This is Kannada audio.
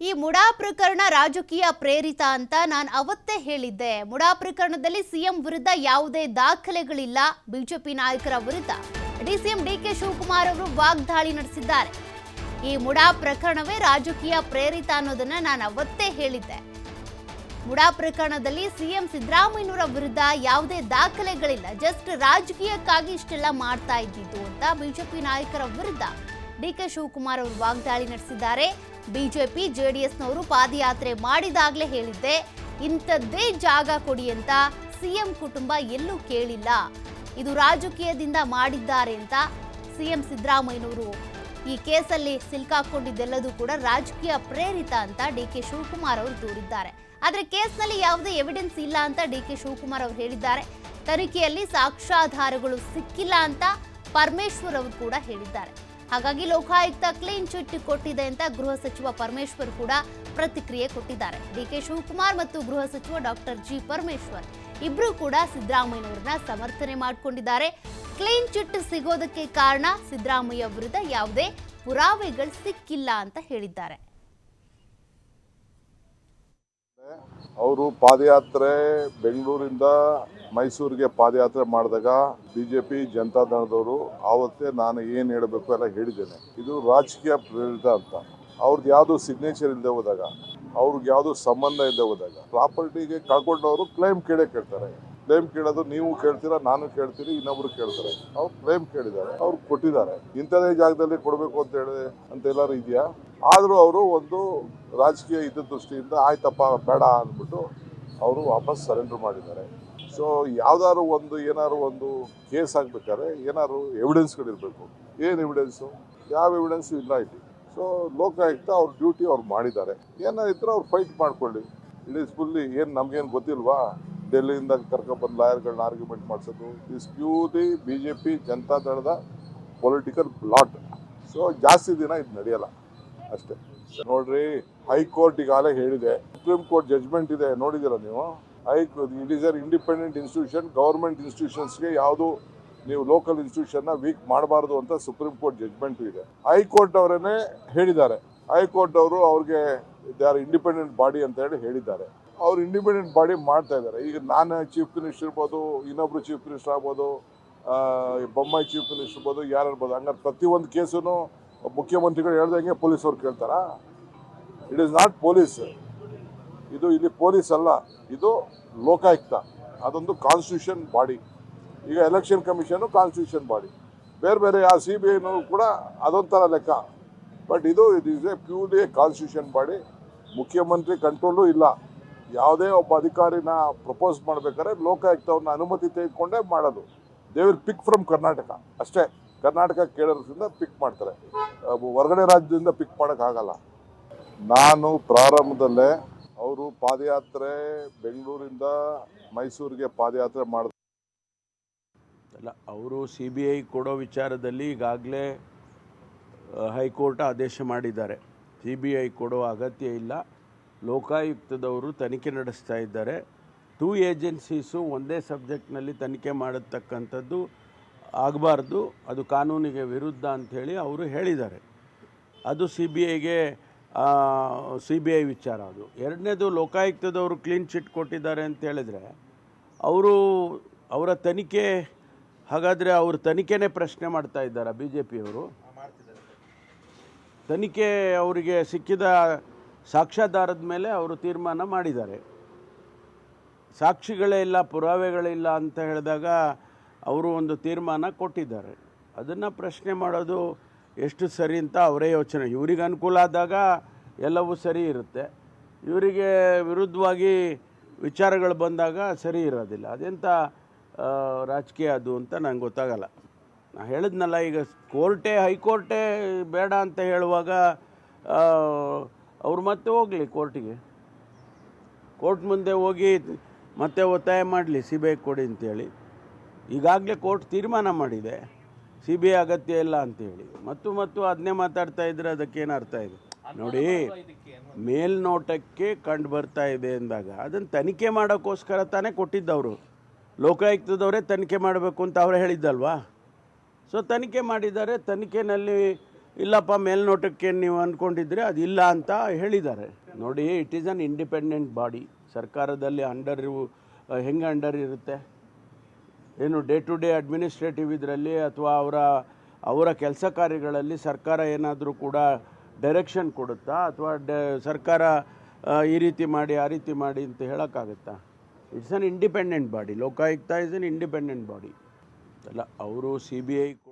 ಈ ಮುಡಾ ಪ್ರಕರಣ ರಾಜಕೀಯ ಪ್ರೇರಿತ ಅಂತ ನಾನು ಅವತ್ತೇ ಹೇಳಿದ್ದೆ. ಮುಡಾ ಪ್ರಕರಣದಲ್ಲಿ ಸಿಎಂ ವಿರುದ್ಧ ಯಾವುದೇ ದಾಖಲೆಗಳಿಲ್ಲ. ಬಿಜೆಪಿ ನಾಯಕರ ವಿರುದ್ಧ ಡಿಸಿಎಂ ಡಿಕೆ ಶಿವಕುಮಾರ್ ಅವರು ವಾಗ್ದಾಳಿ ನಡೆಸಿದ್ದಾರೆ. ಈ ಮುಡಾ ಪ್ರಕರಣವೇ ರಾಜಕೀಯ ಪ್ರೇರಿತ ಅನ್ನೋದನ್ನ ನಾನು ಅವತ್ತೇ ಹೇಳಿದ್ದೆ. ಮುಡಾ ಪ್ರಕರಣದಲ್ಲಿ ಸಿಎಂ ಸಿದ್ದರಾಮಯ್ಯನವರ ವಿರುದ್ಧ ಯಾವುದೇ ದಾಖಲೆಗಳಿಲ್ಲ. ಜಸ್ಟ್ ರಾಜಕೀಯಕ್ಕಾಗಿ ಇಷ್ಟೆಲ್ಲ ಮಾಡ್ತಾ ಇದ್ದಿದ್ದು ಅಂತ ಬಿಜೆಪಿ ನಾಯಕರ ವಿರುದ್ಧ ಡಿಕೆ ಶಿವಕುಮಾರ್ ಅವರು ವಾಗ್ದಾಳಿ ನಡೆಸಿದ್ದಾರೆ. ಬಿಜೆಪಿ ಎಸ್ನವರು ಪಾದಯಾತ್ರೆ ಮಾಡಿದಾಗಲೇ ಹೇಳಿದ್ದೆ, ಇಂಥದ್ದೇ ಜಾಗ ಕೊಡಿ ಅಂತ ಸಿಎಂ ಕುಟುಂಬ ಎಲ್ಲೂ ಕೇಳಿಲ್ಲ. ಇದು ರಾಜಕೀಯದಿಂದ ಮಾಡಿದ್ದಾರೆ ಅಂತ ಸಿಎಂ ಸಿದ್ದರಾಮಯ್ಯನವರು. ಈ ಕೇಸಲ್ಲಿ ಸಿಲ್ಕಾಕೊಂಡಿದ್ದೆಲ್ಲದೂ ಕೂಡ ರಾಜಕೀಯ ಪ್ರೇರಿತ ಅಂತ ಡಿ ಕೆ ಶಿವಕುಮಾರ್ ಅವರು ದೂರಿದ್ದಾರೆ. ಆದರೆ ಕೇಸ್ನಲ್ಲಿ ಯಾವುದೇ ಎವಿಡೆನ್ಸ್ ಇಲ್ಲ ಅಂತ ಡಿ ಕೆ ಶಿವಕುಮಾರ್ ಅವರು ಹೇಳಿದ್ದಾರೆ. ತನಿಖೆಯಲ್ಲಿ ಸಾಕ್ಷ್ಯಾಧಾರಗಳು ಸಿಕ್ಕಿಲ್ಲ ಅಂತ ಪರಮೇಶ್ವರ್ ಅವರು ಕೂಡ ಹೇಳಿದ್ದಾರೆ. ಹಾಗಾಗಿ ಲೋಕಾಯುಕ್ತ ಕ್ಲೀನ್ ಚಿಟ್ ಕೊಟ್ಟಿದೆ ಅಂತ ಗೃಹ ಸಚಿವ ಪರಮೇಶ್ವರ್ ಕೂಡ ಪ್ರತಿಕ್ರಿಯೆ ಕೊಟ್ಟಿದ್ದಾರೆ. ಡಿ ಕೆ ಶಿವಕುಮಾರ್ ಮತ್ತು ಗೃಹ ಸಚಿವ ಡಾಕ್ಟರ್ ಜಿ ಪರಮೇಶ್ವರ್ ಇಬ್ರು ಕೂಡ ಸಿದ್ದರಾಮಯ್ಯನವರನ್ನ ಸಮರ್ಥನೆ ಮಾಡಿಕೊಂಡಿದ್ದಾರೆ. ಕ್ಲೀನ್ ಚಿಟ್ ಸಿಗೋದಕ್ಕೆ ಕಾರಣ ಸಿದ್ದರಾಮಯ್ಯ ವಿರುದ್ಧ ಯಾವುದೇ ಪುರಾವೆಗಳು ಸಿಕ್ಕಿಲ್ಲ ಅಂತ ಹೇಳಿದ್ದಾರೆ. ಅವರು ಪಾದಯಾತ್ರೆ ಬೆಂಗಳೂರಿಂದ ಮೈಸೂರಿಗೆ ಪಾದಯಾತ್ರೆ ಮಾಡಿದಾಗ ಬಿಜೆಪಿ ಜನತಾದಳದವರು ಆವತ್ತೇ ನಾನು ಏನು ಹೇಳಬೇಕು ಎಲ್ಲ ಹೇಳಿದ್ದೇನೆ. ಇದು ರಾಜಕೀಯ ಪ್ರೇರಿತ ಅಂತ. ಅವ್ರದ್ದು ಯಾವುದು ಸಿಗ್ನೇಚರ್ ಇಲ್ಲದೆ ಹೋದಾಗ, ಅವ್ರಿಗೆ ಯಾವುದು ಸಂಬಂಧ ಇಲ್ಲದೆ ಹೋದಾಗ, ಪ್ರಾಪರ್ಟಿಗೆ ಕಳ್ಕೊಂಡವರು ಕ್ಲೈಮ್ ಕೇಳೇ ಕೇಳ್ತಾರೆ. ಕ್ಲೇಮ್ ಕೇಳೋದು ನೀವು ಕೇಳ್ತೀರಾ, ನಾನು ಕೇಳ್ತೀನಿ, ಇನ್ನೊಬ್ರು ಕೇಳ್ತಾರೆ. ಅವ್ರು ಕ್ಲೇಮ್ ಕೇಳಿದ್ದಾರೆ, ಅವ್ರು ಕೊಟ್ಟಿದ್ದಾರೆ. ಇಂಥದೇ ಜಾಗದಲ್ಲಿ ಕೊಡಬೇಕು ಅಂತ ಹೇಳಿ ಅಂತ ಎಲ್ಲರೂ ಇದೆಯಾ? ಆದರೂ ಅವರು ಒಂದು ರಾಜಕೀಯ ಇದ್ದ ದೃಷ್ಟಿಯಿಂದ ಆಯ್ತಪ್ಪ, ಬೇಡ ಅಂದ್ಬಿಟ್ಟು ಅವರು ವಾಪಸ್ ಸರೆಂಡರ್ ಮಾಡಿದ್ದಾರೆ. ಸೊ ಯಾವ್ದಾದ್ರು ಒಂದು, ಏನಾದ್ರು ಒಂದು ಕೇಸ್ ಆಗ್ಬೇಕಾದ್ರೆ ಏನಾದ್ರು ಎವಿಡೆನ್ಸ್ಗಳಿರಬೇಕು ಏನು ಎವಿಡೆನ್ಸು ಯಾವ ಎವಿಡೆನ್ಸು ಇಲ್ಲ ಇಲ್ಲಿ. ಸೊ ಲೋಕಾಯುಕ್ತ ಅವ್ರ ಡ್ಯೂಟಿ ಅವ್ರು ಮಾಡಿದ್ದಾರೆ. ಏನಾದ್ರು ಅವ್ರು ಫೈಟ್ ಮಾಡ್ಕೊಳ್ಳಿ. ಈಸ್ ಫುಲ್ಲಿ ಏನು ನಮಗೇನು ಗೊತ್ತಿಲ್ವಾ? ಡೆಲ್ಲಿಯಿಂದ ಕರ್ಕೊಂಡ್ಬಂದು ಲಾಯರ್ಗಳನ್ನ ಆರ್ಗ್ಯುಮೆಂಟ್ ಮಾಡಿಸೋದು. Is purely B J P ಜನತಾದಳದ political blot so ಜಾಸ್ತಿ ದಿನ ಇದು ನಡೆಯಲ್ಲ. ಅಷ್ಟೇ. ನೋಡ್ರಿ ಹೈಕೋರ್ಟ್ ಈಗಾಗಲೇ ಹೇಳಿದೆ. ಸುಪ್ರೀಂ ಕೋರ್ಟ್ ಜಜ್ಮೆಂಟ್ ಇದೆ. ನೋಡಿದ್ದೀರಾ ನೀವು? Hi it is our independent institution government ಇನ್ಸ್ಟಿಟ್ಯೂಷನ್ಸ್ಗೆ ಯಾವುದು ನೀವು ಲೋಕಲ್ ಇನ್ಸ್ಟಿಟ್ಯೂಷನ್ನ ವೀಕ್ ಮಾಡಬಾರ್ದು ಅಂತ ಸುಪ್ರೀಂ ಕೋರ್ಟ್ ಜಜ್ಮೆಂಟ್ ಇದೆ. ಹೈಕೋರ್ಟ್ ಅವರನ್ನೇ ಹೇಳಿದ್ದಾರೆ. ಹೈಕೋರ್ಟ್ ಅವರು ಅವ್ರಿಗೆ ದೇ ಆರ್ ಇಂಡಿಪೆಂಡೆಂಟ್ ಬಾಡಿ ಅಂತ ಹೇಳಿ ಹೇಳಿದ್ದಾರೆ. ಅವ್ರು ಇಂಡಿಪೆಂಡೆಂಟ್ ಬಾಡಿ ಮಾಡ್ತಾ ಇದ್ದಾರೆ. ಈಗ ನಾನು ಚೀಫ್ ಮಿನಿಸ್ಟರ್ ಇರ್ಬೋದು, ಇನ್ನೊಬ್ರು ಚೀಫ್ ಮಿನಿಸ್ಟರ್ ಆಗ್ಬೋದು ಬೊಮ್ಮಾಯಿ ಚೀಫ್ ಮಿನಿಸ್ಟರ್ ಇರ್ಬೋದು, ಯಾರು ಇರ್ಬೋದು, ಹಂಗಾರೆ ಪ್ರತಿಯೊಂದು ಕೇಸೂ ಮುಖ್ಯಮಂತ್ರಿಗಳು ಹೇಳ್ದಂಗೆ ಪೊಲೀಸವ್ರು ಕೇಳ್ತಾರಾ? ಇಟ್ ಈಸ್ ನಾಟ್ ಪೊಲೀಸ್ ಇದು ಇಲ್ಲಿ ಪೊಲೀಸ್ ಅಲ್ಲ, ಇದು ಲೋಕಾಯುಕ್ತ. ಅದೊಂದು ಕಾನ್ಸ್ಟಿಟ್ಯೂಷನ್ ಬಾಡಿ ಈಗ ಎಲೆಕ್ಷನ್ ಕಮಿಷನು ಕಾನ್ಸ್ಟಿಟ್ಯೂಷನ್ ಬಾಡಿ ಬೇರೆ ಬೇರೆ ಆ ಸಿ ಬಿ ಐನೂ ಕೂಡ ಅದೊಂಥರ ಲೆಕ್ಕ. ಬಟ್ ಇದು it is a purely constitution body ಮುಖ್ಯಮಂತ್ರಿ ಕಂಟ್ರೋಲು ಇಲ್ಲ. ಯಾವುದೇ ಒಬ್ಬ ಅಧಿಕಾರಿನ ಪ್ರಪೋಸ್ ಮಾಡಬೇಕಾದ್ರೆ ಲೋಕಾಯುಕ್ತವನ್ನು ಅನುಮತಿ ತೆಗೆದುಕೊಂಡೇ ಮಾಡೋದು. ದೇ ಪಿಕ್ ಫ್ರಮ್ ಕರ್ನಾಟಕ ಅಷ್ಟೇ ಕರ್ನಾಟಕ ಕೇಳೋದ್ರಿಂದ ಪಿಕ್ ಮಾಡ್ತಾರೆ. ಹೊರಗಡೆ ರಾಜ್ಯದಿಂದ ಪಿಕ್ ಮಾಡೋಕ್ಕಾಗಲ್ಲ. ನಾನು ಪ್ರಾರಂಭದಲ್ಲೇ ಅವರು ಪಾದಯಾತ್ರೆ ಬೆಂಗಳೂರಿಂದ ಮೈಸೂರಿಗೆ ಪಾದಯಾತ್ರೆ ಮಾಡ ಅಲ್ಲ, ಅವರು ಸಿ ಬಿ ಐ ಕೊಡೋ ವಿಚಾರದಲ್ಲಿ ಈಗಾಗಲೇ ಹೈಕೋರ್ಟ್ ಆದೇಶ ಮಾಡಿದ್ದಾರೆ. ಸಿ ಬಿ ಐ ಕೊಡೋ ಅಗತ್ಯ ಇಲ್ಲ. ಲೋಕಾಯುಕ್ತದವರು ತನಿಖೆ ನಡೆಸ್ತಾ ಇದ್ದಾರೆ. ಟೂ ಏಜೆನ್ಸೀಸು ಒಂದೇ ಸಬ್ಜೆಕ್ಟ್ನಲ್ಲಿ ತನಿಖೆ ಮಾಡತಕ್ಕಂಥದ್ದು ಆಗಬಾರ್ದು. ಅದು ಕಾನೂನಿಗೆ ವಿರುದ್ಧ ಅಂಥೇಳಿ ಅವರು ಹೇಳಿದ್ದಾರೆ. ಅದು ಸಿ ಬಿ ಐಗೆ ಸಿ ಬಿ ಐ ವಿಚಾರ ಅದು. ಎರಡನೇದು ಲೋಕಾಯುಕ್ತದವರು ಕ್ಲೀನ್ ಚಿಟ್ ಕೊಟ್ಟಿದ್ದಾರೆ ಅಂತ ಹೇಳಿದರೆ, ಅವರು, ಅವರ ತನಿಖೆ, ಹಾಗಾದರೆ ಅವರು ತನಿಖೆನೇ ಪ್ರಶ್ನೆ ಮಾಡ್ತಾ ಇದ್ದಾರೆ ಬಿ ಜೆ ಪಿಯವರು ತನಿಖೆ ಅವರಿಗೆ ಸಿಕ್ಕಿದ ಸಾಕ್ಷ್ಯಾಧಾರದ ಮೇಲೆ ಅವರು ತೀರ್ಮಾನ ಮಾಡಿದ್ದಾರೆ. ಸಾಕ್ಷಿಗಳೇ ಇಲ್ಲ, ಪುರಾವೆಗಳೇ ಇಲ್ಲ ಅಂತ ಹೇಳಿದಾಗ ಅವರು ಒಂದು ತೀರ್ಮಾನ ಕೊಟ್ಟಿದ್ದಾರೆ. ಅದನ್ನು ಪ್ರಶ್ನೆ ಮಾಡೋದು ಎಷ್ಟು ಸರಿ ಅಂತ ಅವರೇ ಯೋಚನೆ. ಇವರಿಗೆ ಅನುಕೂಲ ಆದಾಗ ಎಲ್ಲವೂ ಸರಿ ಇರುತ್ತೆ. ಇವರಿಗೆ ವಿರುದ್ಧವಾಗಿ ವಿಚಾರಗಳು ಬಂದಾಗ ಸರಿ ಇರೋದಿಲ್ಲ. ಅದೆಂಥ ರಾಜಕೀಯ ಅದು ಅಂತ ನಂಗೆ ಗೊತ್ತಾಗಲ್ಲ. ನಾ ಹೇಳಿದ್ನಲ್ಲ, ಈಗ ಕೋರ್ಟೇ, ಹೈಕೋರ್ಟೇ ಬೇಡ ಅಂತ ಹೇಳುವಾಗ ಅವ್ರು ಮತ್ತೆ ಹೋಗಲಿ ಕೋರ್ಟಿಗೆ. ಕೋರ್ಟ್ ಮುಂದೆ ಹೋಗಿ ಮತ್ತೆ ಒತ್ತಾಯ ಮಾಡಲಿ, ಸಿ ಬಿ ಐ ಕೊಡಿ ಅಂತೇಳಿ. ಈಗಾಗಲೇ ಕೋರ್ಟ್ ತೀರ್ಮಾನ ಮಾಡಿದೆ. ಸಿ ಬಿ ಐ ಅಗತ್ಯ ಇಲ್ಲ ಅಂತೇಳಿ ಮತ್ತು ಮತ್ತು ಅದನ್ನೇ ಮಾತಾಡ್ತಾ ಇದ್ರೆ ಅದಕ್ಕೇನು ಅರ್ಥ ಇದೆ? ನೋಡಿ ಮೇಲ್ನೋಟಕ್ಕೆ ಕಂಡು ಬರ್ತಾ ಇದೆ ಅಂದಾಗ ಅದನ್ನು ತನಿಖೆ ಮಾಡೋಕ್ಕೋಸ್ಕರ ತಾನೇ ಕೊಟ್ಟಿದ್ದವರು. ಲೋಕಾಯುಕ್ತದವರೇ ತನಿಖೆ ಮಾಡಬೇಕು ಅಂತ ಅವರೇ ಹೇಳಿದ್ದಲ್ವಾ? ಸೊ ತನಿಖೆ ಮಾಡಿದ್ದಾರೆ ತನಿಖೆನಲ್ಲಿ ಇಲ್ಲಪ್ಪ ಮೇಲ್ನೋಟಕ್ಕೆ ನೀವು ಅಂದ್ಕೊಂಡಿದ್ರೆ ಅದಿಲ್ಲ ಅಂತ ಹೇಳಿದ್ದಾರೆ. ನೋಡಿ it is an independent body ಸರ್ಕಾರದಲ್ಲಿ ಅಂಡರ್ ಹೆಂಗೆ ಅಂಡರ್ ಇರುತ್ತೆ? ಏನು ಡೇ ಟು ಡೇ ಅಡ್ಮಿನಿಸ್ಟ್ರೇಟಿವ್ ಇದರಲ್ಲಿ ಅಥವಾ ಅವರ ಅವರ ಕೆಲಸ ಕಾರ್ಯಗಳಲ್ಲಿ ಸರ್ಕಾರ ಏನಾದರೂ ಕೂಡ ಡೈರೆಕ್ಷನ್ ಕೊಡುತ್ತಾ ಅಥವಾ ಸರ್ಕಾರ ಈ ರೀತಿ ಮಾಡಿ, ಆ ರೀತಿ ಮಾಡಿ ಅಂತ ಹೇಳೋಕ್ಕಾಗುತ್ತಾ? It's an independent body Lokayukta is an independent body ಅಲ್ಲ, ಅವರು ಸಿ ಬಿ ಐ